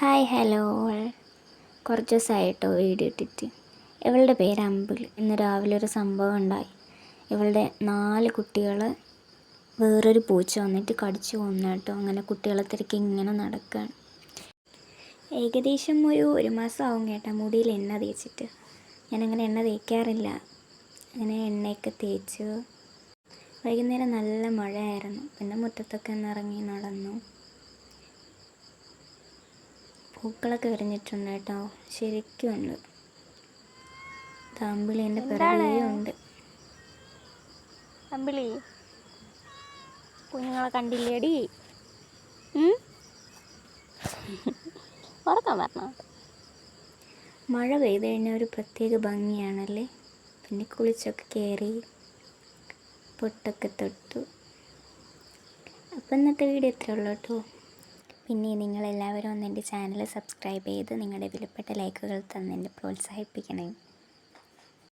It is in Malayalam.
Hi hello. കുറച്ച് ദിവസമായിട്ടോ വീഡിയോ ഇട്ടിട്ട്. ഇവളുടെ പേര് അമ്പിൾ. ഇന്ന് രാവിലെ ഒരു സംഭവം ഉണ്ടായി. ഇവളുടെ നാല് കുട്ടികൾ വേറൊരു പൂച്ച വന്നിട്ട് കടിച്ചു കൊന്നു അങ്ങനെ കുട്ടികളെ തിരക്കി ഇങ്ങനെ നടക്കുകയാണ് ഏകദേശം ഒരു ഒരു മാസം ആവും കേട്ടോ മുടിയിൽ എണ്ണ തേച്ചിട്ട്. ഞാനങ്ങനെ എണ്ണ തേക്കാറില്ല. അങ്ങനെ എണ്ണയൊക്കെ തേച്ചു. വൈകുന്നേരം നല്ല മഴയായിരുന്നു. പിന്നെ മുറ്റത്തൊക്കെ ഒന്ന് ഇറങ്ങി നടന്നു. പൂക്കളൊക്കെ വിരിഞ്ഞിട്ടുണ്ട് കേട്ടോ. ശരിക്കും ഉണ്ട്. തമ്പിളിന്റെ പിറകുണ്ട് തമ്പിളി? കുഞ്ഞുങ്ങളെ കണ്ടില്ലേടി? ഉറക്കം പറഞ്ഞോ മഴ പെയ്ത് കഴിഞ്ഞാൽ ഒരു പ്രത്യേക ഭംഗിയാണല്ലേ? പിന്നെ കുളിച്ചൊക്കെ കയറി പൊട്ടൊക്കെ തൊട്ടു. അപ്പം ഇന്നത്തെ വീഡിയോ ഇത്രേ ഉള്ളൂ കേട്ടോ. പിന്നെ നിങ്ങളെല്ലാവരും ഒന്ന് എന്റെ ചാനൽ സബ്സ്ക്രൈബ് ചെയ്ത് നിങ്ങളുടെ വിലപ്പെട്ട ലൈക്കുകൾ തന്നെ പ്രോത്സാഹിപ്പിക്കണേ.